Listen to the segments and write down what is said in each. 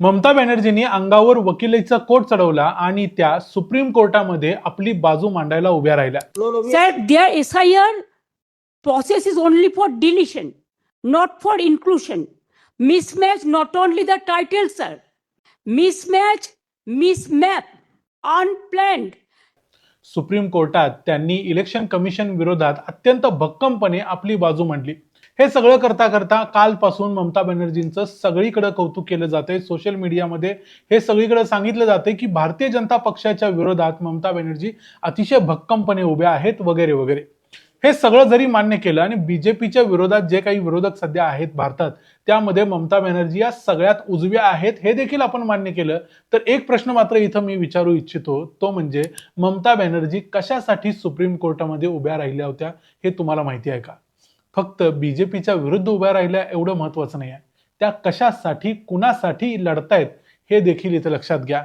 ममता बॅनर्जींनी अंगावर वकिलीचा कोट चढवला आणि त्या सुप्रीम कोर्टामध्ये आपली बाजू मांडायला उभ्या राहिल्या. Process is only for deletion not for inclusion mismatch not only the title sir mismatch mismap unplan supreme कोर्टात त्यांनी इलेक्शन कमिशन विरोधात अत्यंत भक्कमपणे आपली बाजू मांडली. हे सगळं करता करता कालपासून ममता बॅनर्जींचं सगळीकडे कौतुक केलं जाते सोशल मीडियामध्ये हे सगळीकडे सांगितलं जाते की भारतीय जनता पक्षाच्या विरोधात ममता बॅनर्जी अतिशय भक्कमपणे उभ्या आहेत वगैरे वगैरे. हे सगळं जरी मान्य केलं आणि बीजेपीच्या विरोधात जे काही विरोधक सध्या आहेत भारतात त्यामध्ये ममता बॅनर्जी या सगळ्यात उजव्या आहेत हे देखील आपण मान्य केलं. तर एक प्रश्न मात्र इथं मी विचारू इच्छितो तो म्हणजे ममता बॅनर्जी कशासाठी सुप्रीम कोर्टामध्ये उभ्या राहिल्या होत्या हे तुम्हाला माहिती आहे का? फक्त बी जे पीच्या विरुद्ध उभ्या राहिल्या एवढं महत्वाचं नाही आहे त्या कशासाठी कुणासाठी लढतायत हे देखील इथं लक्षात घ्या.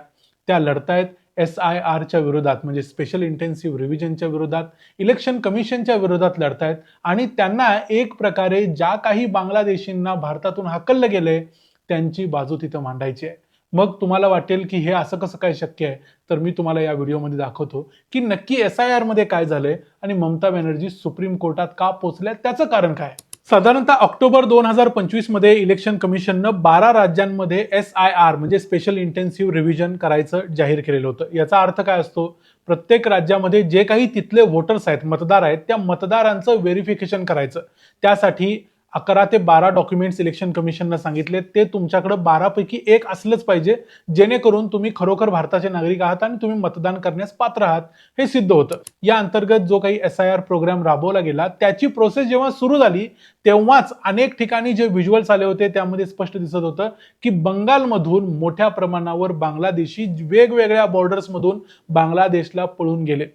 त्या लढतायत एस आय आरच्या विरोधात म्हणजे स्पेशल इंटेन्सिव्ह रिव्हिजनच्या विरोधात इलेक्शन कमिशनच्या विरोधात लढतायत. आणि त्यांना एक प्रकारे ज्या काही बांगलादेशींना भारतातून हाकललं गेलंय त्यांची बाजू तिथं मांडायची आहे. मग तुम्हाला वाटेल की हे असं कसं काय शक्य आहे? तर मी तुम्हाला या व्हिडिओमध्ये दाखवतो की नक्की एस आय आरमध्ये काय झालंय आणि ममता बॅनर्जी सुप्रीम कोर्टात का पोचल्या? त्याचं कारण काय? साधारणतः ऑक्टोबर दोन हजार पंचवीसमध्ये इलेक्शन कमिशननं बारा राज्यांमध्ये एस आय आर म्हणजे स्पेशल इंटेन्सिव्ह रिव्हिजन करायचं जाहीर केलेलं होतं. याचा अर्थ काय असतो? प्रत्येक राज्यामध्ये जे काही तिथले वोटर्स आहेत मतदार आहेत त्या मतदारांचं व्हेरिफिकेशन करायचं. त्यासाठी अकरा ते बारा डॉक्युमेंट्स इलेक्शन कमिशननं सांगितले. ते तुमच्याकडे बारापैकी एक असलंच पाहिजे जेणेकरून तुम्ही खरोखर भारताचे नागरिक आहात आणि तुम्ही मतदान करण्यास पात्र आहात. हे सिद्ध होतं. या अंतर्गत जो काही एस आय आर प्रोग्राम राबवला गेला त्याची प्रोसेस जेव्हा सुरू झाली तेव्हाच अनेक ठिकाणी जे व्हिज्युअल्स आले होते त्यामध्ये स्पष्ट दिसत होतं की बंगालमधून मोठ्या प्रमाणावर बांगलादेशी वेगवेगळ्या बॉर्डर्समधून बांगलादेशला पळून गेले.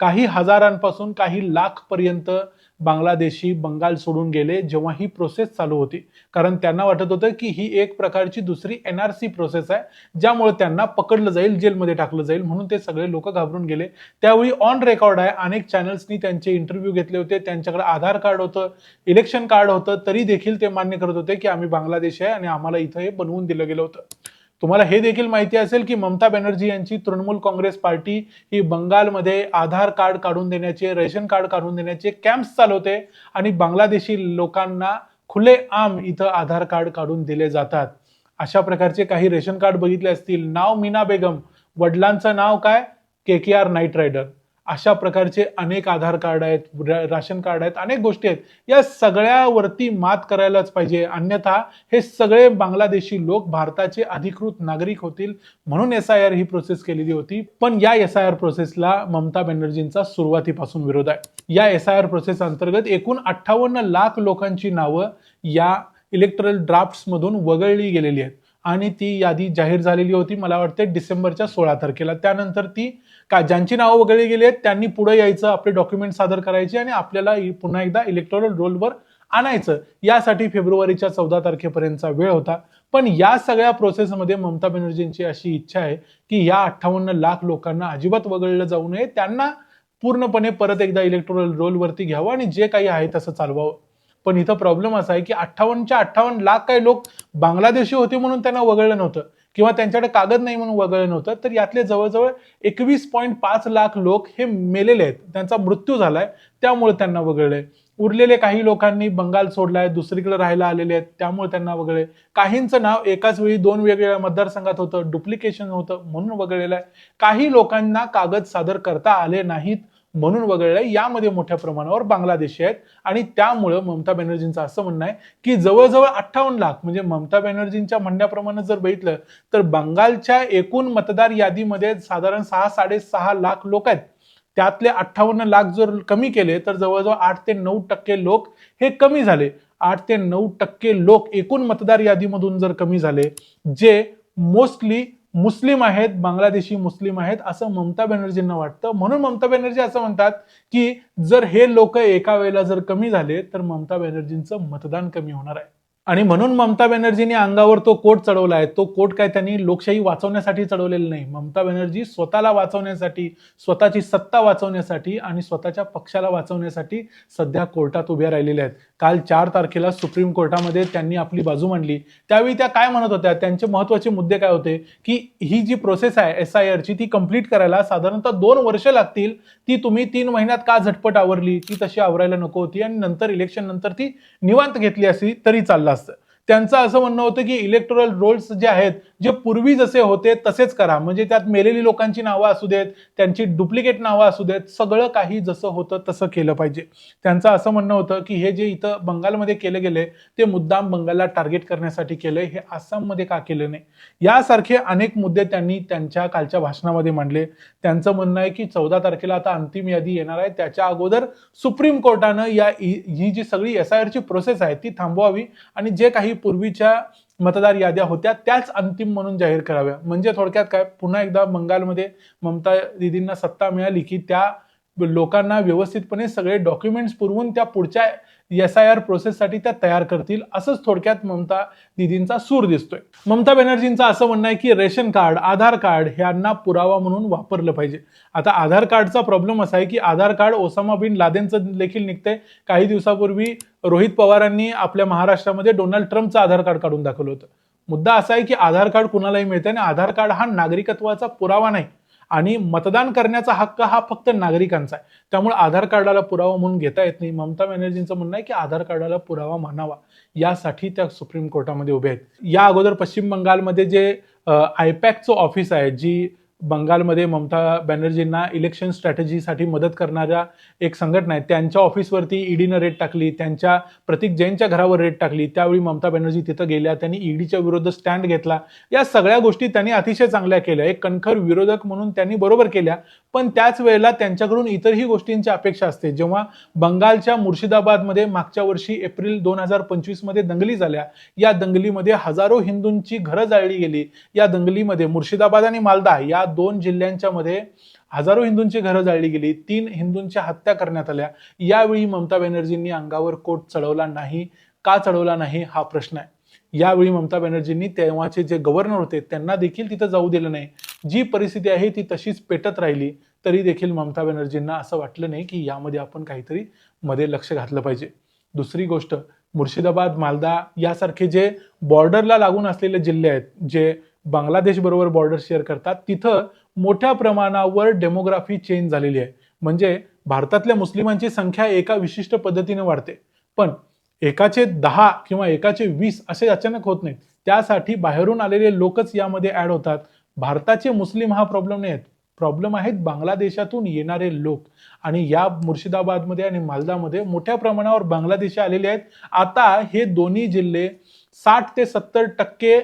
काही हजारांपासून काही लाख पर्यंत बांगलादेशी बंगाल सोडून गेले जेव्हा ही प्रोसेस चालू होती. कारण त्यांना वाटत होतं की ही एक प्रकारची दुसरी एनआरसी प्रोसेस आहे ज्यामुळे त्यांना पकडलं जाईल जेलमध्ये टाकलं जाईल म्हणून ते सगळे लोक घाबरून गेले. त्यावेळी ऑन रेकॉर्ड आहे अनेक चॅनल्सनी त्यांचे इंटरव्ह्यू घेतले होते त्यांच्याकडे आधार कार्ड होतं इलेक्शन कार्ड होतं तरी देखील ते मान्य करत होते की आम्ही बांगलादेशी आहे आणि आम्हाला इथं हे बनवून दिलं गेलं होतं. तुम्हाला हे देखील माहिती असेल की ममता बॅनर्जी यांची तृणमूल काँग्रेस पार्टी ही बंगालमध्ये आधार कार्ड काढून देण्याचे रेशन कार्ड काढून देण्याचे कॅम्प्स चालवते आणि बांगलादेशी लोकांना खुले आम इथं आधार कार्ड काढून दिले जातात. अशा प्रकारचे काही रेशन कार्ड बघितले असतील. नाव मीना बेगम. वडिलांचं नाव काय? K K R knight rider. अशा प्रकारचे अनेक आधार कार्ड आहेत र- राशन कार्ड आहेत अनेक गोष्टी आहेत. या सगळ्यावरती मात करायलाच पाहिजे. अन्यथा हे सगळे बांगलादेशी लोक भारताचे अधिकृत नागरिक होतील म्हणून एस आय आर ही प्रोसेस केलेली होती. पण या एस आय आर प्रोसेसला ममता बॅनर्जींचा सुरुवातीपासून विरोध आहे. या एस आय आर प्रोसेस अंतर्गत एकूण अठ्ठावन्न लाख लोकांची नावं या इलेक्ट्रल ड्राफ्ट्समधून वगळली गेलेली आहेत. आणि ती यादी जाहीर झालेली होती मला वाटते डिसेंबरच्या सोळा तारखेला. त्यानंतर ती का ज्यांची नावं वगळली गेली आहेत त्यांनी पुढे यायचं आपले डॉक्युमेंट सादर करायचे आणि आपल्याला पुन्हा एकदा इलेक्ट्रॉल रोलवर आणायचं. यासाठी फेब्रुवारीच्या चौदा तारखेपर्यंतचा वेळ होता. पण या सगळ्या प्रोसेसमध्ये ममता बॅनर्जींची अशी इच्छा आहे की या अठ्ठावन्न लाख लोकांना अजिबात वगळलं जाऊ नये. त्यांना पूर्णपणे परत एकदा इलेक्ट्रोरल रोलवरती घ्यावं आणि जे काही आहे तसं चालवावं. पण इथं प्रॉब्लेम असा आहे की अठ्ठावन्नच्या अठ्ठावन्न लाख काही लोक बांगलादेशी होते म्हणून त्यांना वगळलं नव्हतं. किंवा त्यांच्याकडे कागद नाही म्हणून वगळलं नव्हतं. तर यातले जवळजवळ एकवीस पॉईंट पाच लाख लोक हे मेलेले आहेत. त्यांचा मृत्यू झालाय. त्यामुळे त्यांना वगळलंय. उरलेले काही लोकांनी बंगाल सोडलाय दुसरीकडे राहायला आलेले आहेत. त्यामुळे त्यांना वगळले काहींचं नाव एकाच वेळी दोन वेगवेगळ्या मतदारसंघात होतं. डुप्लिकेशन होतं म्हणून वगळलेलं आहे. काही लोकांना कागद सादर करता आले नाहीत. म्हणून वगळलं यामध्ये मोठ्या प्रमाणावर बांगलादेशी आहेत. आणि त्यामुळं ममता बॅनर्जींचं असं म्हणणं आहे की जवळजवळ अठ्ठावन्न लाख म्हणजे ममता बॅनर्जींच्या म्हणण्याप्रमाणे जर बघितलं तर बंगालच्या एकूण मतदार यादीमध्ये साधारण सहा साडेसहा लाख लोक आहेत. त्यातले अठ्ठावन्न लाख जर कमी केले तर जवळजवळ आठ ते नऊ टक्के लोक हे कमी झाले. आठ ते नऊ टक्के लोक एकूण मतदार यादीमधून जर कमी झाले जे मोस्टली मुस्लिम आहेत बांगलादेशी मुस्लिम आहेत असं ममता बॅनर्जींना वाटतं. म्हणून ममता बॅनर्जी असं म्हणतात की जर हे लोक एका वेळेला जर कमी झाले तर ममता बॅनर्जींचं मतदान कमी होणार आहे. आणि म्हणून ममता बॅनर्जीने अंगावर तो कोट चढवला आहे. तो कोट काय त्यांनी लोकशाही वाचवण्यासाठी चढवलेला नाही. ममता बॅनर्जी स्वतःला वाचवण्यासाठी स्वतःची सत्ता वाचवण्यासाठी आणि स्वतःच्या पक्षाला वाचवण्यासाठी सध्या कोर्टात उभ्या राहिलेल्या आहेत. काल चार तारखेला सुप्रीम कोर्टामध्ये त्यांनी आपली बाजू मांडली. त्यावेळी त्या काय म्हणत होत्या? त्यांचे महत्त्वाचे मुद्दे काय होते? की ही जी प्रोसेस आहे एस आय आरची ती कंप्लीट करायला साधारणतः दोन वर्ष लागतील. ती तुम्ही तीन महिन्यात का झटपट आवरली? ती तशी आवरायला नको होती आणि नंतर इलेक्शन नंतर ती निवांत घेतली असती तरी चालला असतं. त्यांचं असं म्हणणं होतं की इलेक्टोरल रोल्स जे आहेत जे पूर्वी जसे होते तसेच करा. म्हणजे त्यात मेलेली लोकांची नावं असू देत त्यांची डुप्लिकेट नावं असू देत सगळं काही जसं होतं तसं केलं पाहिजे. त्यांचं असं म्हणणं होतं की हे जे इथं बंगालमध्ये केले गेले ते मुद्दाम बंगालला टार्गेट करण्यासाठी केलं हे आसाममध्ये का केलं नाही? यासारखे अनेक मुद्दे त्यांनी त्यांच्या कालच्या भाषणामध्ये मांडले. त्यांचं म्हणणं आहे की चौदा तारखेला आता अंतिम यादी येणार आहे. त्याच्या अगोदर सुप्रीम कोर्टानं या ही जी सगळी एस आय आरची प्रोसेस आहे ती थांबवावी. आणि जे काही पूर्वीच्या मतदार याद्या होत्या त्याच अंतिम म्हणून जाहीर कराव्या. म्हणजे थोडक्यात काय पुन्हा एकदा बंगालमध्ये ममता दिदींना सत्ता मिळाली की त्या लोकांना व्यवस्थितपणे सगळे डॉक्युमेंट्स पुरवून त्या पुढच्या एस आय आर प्रोसेससाठी त्या तयार करतील असंच थोडक्यात ममता दिदींचा सूर दिसतोय. ममता बॅनर्जींचं असं म्हणणं आहे की रेशन कार्ड आधार कार्ड ह्यांना पुरावा म्हणून वापरलं पाहिजे. आता आधार कार्डचा प्रॉब्लेम असा आहे की आधार कार्ड ओसामा बिन लादेनचं देखील निघतंय. काही दिवसापूर्वी रोहित पवारांनी आपल्या महाराष्ट्रामध्ये डोनाल्ड ट्रम्पचं आधार कार्ड काढून दाखवलं होतं. मुद्दा असा आहे की आधार कार्ड कुणालाही मिळते आणि आधार कार्ड हा नागरिकत्वाचा पुरावा नाही. आणि मतदान करण्याचा हक्क हा फक्त नागरिकांचा आहे. त्यामुळे आधार कार्डाला पुरावा म्हणून घेता येत नाही. ममता बॅनर्जींचं म्हणणं आहे की आधार कार्डाला पुरावा मानावा यासाठी त्या सुप्रीम कोर्टामध्ये उभे आहेत. या अगोदर पश्चिम बंगालमध्ये जे आयपॅकचं ऑफिस आहे जी बंगालमध्ये ममता बॅनर्जींना इलेक्शन स्ट्रॅटेजीसाठी मदत करणाऱ्या एक संघटना आहे. त्यांच्या ऑफिसवरती ईडीनं रेट टाकली त्यांच्या प्रतीक जैनच्या घरावर रेट टाकली त्यावेळी ममता बॅनर्जी तिथं गेल्या त्यांनी ईडीच्या विरुद्ध स्टँड घेतला. या सगळ्या गोष्टी त्यांनी अतिशय चांगल्या केल्या. एक कणखर विरोधक म्हणून त्यांनी बरोबर केल्या पण त्याच वेळेला त्यांच्याकडून इतरही गोष्टींची अपेक्षा असते. जेव्हा बंगालच्या मुर्शिदाबादमध्ये मागच्या वर्षी एप्रिल दोन हजार पंचवीसमध्ये दंगली झाल्या या दंगलीमध्ये हजारो हिंदूंची घरं जाळली गेली. या दंगलीमध्ये मुर्शिदाबाद आणि मालदा या दोन जिल्ह्यांच्या मध्ये हजारो हिंदूंची घरं जाळली गेली तीन हिंदूंच्या हत्या करण्यात आल्या. यावेळी ममता बॅनर्जींनी अंगावर कोट चढवला नाही का चढवला नाही हा प्रश्न आहे. यावेळी ममता बॅनर्जींनी तेव्हाचे जे गव्हर्नर होते त्यांना देखील तिथं जाऊ दिलं नाही. जी परिस्थिती आहे ती तशीच पेटत राहिली. तरी देखील ममता बॅनर्जींना असं वाटलं नाही की यामध्ये आपण काहीतरी मध्ये लक्ष घातलं पाहिजे. दुसरी गोष्ट मुर्शिदाबाद मालदा यासारखे जे बॉर्डरला लागून असलेले जिल्हे आहेत जे बांगलादेशबरोबर बॉर्डर शेअर करतात तिथं मोठ्या प्रमाणावर डेमोग्राफी चेंज झालेली आहे. म्हणजे भारतातल्या मुस्लिमांची संख्या एका विशिष्ट पद्धतीने वाढते. पण एकाचे दहा किंवा एकाचे वीस असे अचानक होत नाहीत. त्यासाठी बाहेरून आलेले लोकच यामध्ये ॲड होतात. भारताचे मुस्लिम हा प्रॉब्लेम नाही आहेत प्रॉब्लेम आहेत बांगलादेशातून येणारे लोक. आणि या मुर्शिदाबादमध्ये आणि मालदामध्ये मोठ्या प्रमाणावर बांगलादेशी आलेले आहेत. आता हे दोन्ही जिल्हे साठ ते सत्तर टक्के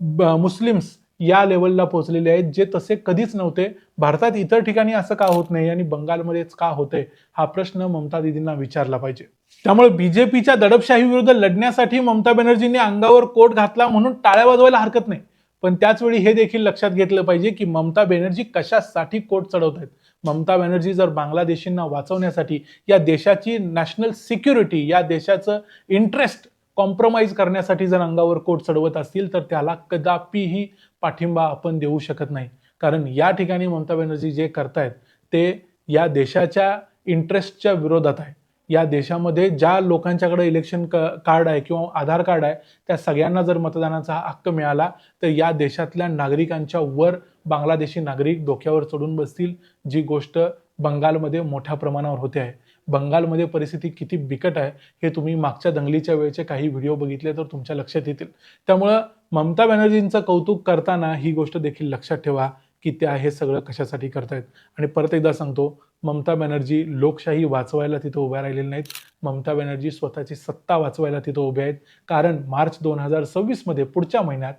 मुस्लिम्स या लेवलला पोहोचलेले आहेत जे तसे कधीच नव्हते. भारतात इतर ठिकाणी असं का होत नाही आणि बंगालमध्येच का होते हा प्रश्न ममता दिदींना विचारला पाहिजे. त्यामुळे बीजेपीच्या दडपशाही विरुद्ध लढण्यासाठी ममता बॅनर्जींनी अंगावर कोट घातला म्हणून टाळ्या वाजवायला हरकत नाही. पण त्याचवेळी हे देखील लक्षात घेतलं पाहिजे की ममता बॅनर्जी कशासाठी कोट चढवत आहेत? ममता बॅनर्जी जर बांगलादेशींना वाचवण्यासाठी या देशाची नॅशनल सिक्युरिटी या देशाचं इंटरेस्ट कॉम्प्रोमाइज करण्यासाठी जर अंगावर कोट चढवत असतील तर त्याला कदापिही पाठिंबा आपण देऊ शकत नाही. कारण या ठिकाणी ममता बॅनर्जी जे करतायत ते या देशाच्या इंटरेस्टच्या विरोधात आहे. या देशामध्ये ज्या लोकांच्याकडे इलेक्शन क कार्ड आहे किंवा आधार कार्ड आहे त्या सगळ्यांना जर मतदानाचा हक्क मिळाला तर या देशातल्या नागरिकांच्या वर बांगलादेशी नागरिक डोक्यावर चढून बसतील जी गोष्ट बंगालमध्ये मोठ्या प्रमाणावर होते आहे. बंगालमध्ये परिस्थिती किती बिकट आहे हे तुम्ही मागच्या दंगलीच्या वेळेचे काही व्हिडिओ बघितले तर तुमच्या लक्षात येतील. त्यामुळं ममता बॅनर्जींचं कौतुक करताना ही गोष्ट देखील लक्षात ठेवा की त्या हे सगळं कशासाठी करतायत. आणि परत एकदा सांगतो ममता बॅनर्जी लोकशाही वाचवायला तिथं उभ्या राहिलेल्या नाहीत. ममता बॅनर्जी स्वतःची सत्ता वाचवायला तिथं उभ्या आहेत. कारण मार्च दोन हजार सव्वीसमध्ये पुढच्या महिन्यात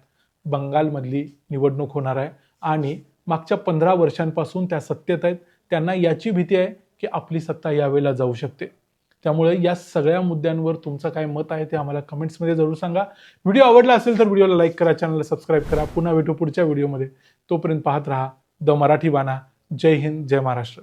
बंगालमधली निवडणूक होणार आहे. आणि मागच्या पंधरा वर्षांपासून त्या सत्तेत आहेत. त्यांना याची भीती आहे की आपली सत्ता यावेळेला जाऊ शकते. त्यामुळे या सगळ्या मुद्द्यांवर तुमचं काय मत आहे ते आम्हाला कमेंट्समध्ये जरूर सांगा. व्हिडिओ आवडला असेल तर व्हिडिओला लाईक करा चॅनलला सबस्क्राईब करा. पुन्हा भेटू पुढच्या व्हिडिओमध्ये. तोपर्यंत पाहत राहा. द मराठी बाणा. जय हिंद जय महाराष्ट्र.